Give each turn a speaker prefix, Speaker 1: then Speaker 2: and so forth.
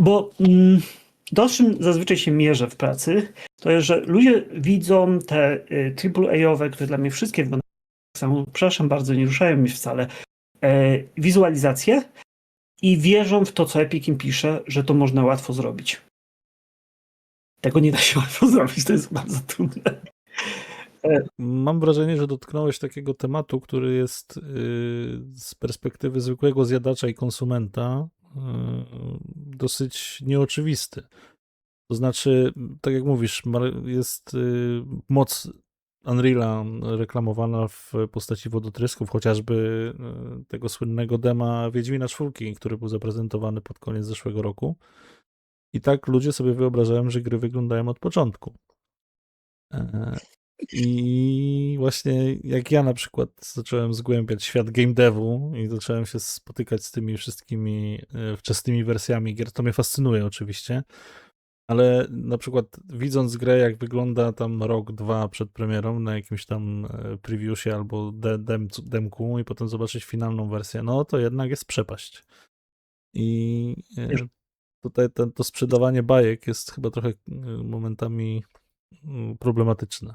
Speaker 1: Bo mm, to, z czym zazwyczaj się mierzę w pracy, to jest, że ludzie widzą te y, AAA-owe, które dla mnie wszystkie wyglądają tak samo, przepraszam bardzo, nie ruszają mi wcale, e, wizualizacje i wierzą w to, co Epic im pisze, że to można łatwo zrobić. Tego nie da się łatwo zrobić, to jest bardzo trudne.
Speaker 2: Mam wrażenie, że dotknąłeś takiego tematu, który jest y, z perspektywy zwykłego zjadacza i konsumenta y, dosyć nieoczywisty. To znaczy, tak jak mówisz, jest y, moc Unreala reklamowana w postaci wodotrysków, chociażby y, tego słynnego dema Wiedźmina czwórki, który był zaprezentowany pod koniec zeszłego roku. I tak ludzie sobie wyobrażają, że gry wyglądają od początku. I właśnie jak ja na przykład zacząłem zgłębiać świat game devu i zacząłem się spotykać z tymi wszystkimi e, wczesnymi wersjami gier, to mnie fascynuje oczywiście, ale na przykład widząc grę, jak wygląda tam rok, dwa przed premierą na jakimś tam e, previewsie albo de dem demku i potem zobaczyć finalną wersję, no to jednak jest przepaść. I e, tutaj ten, to sprzedawanie bajek jest chyba trochę momentami mm, problematyczne.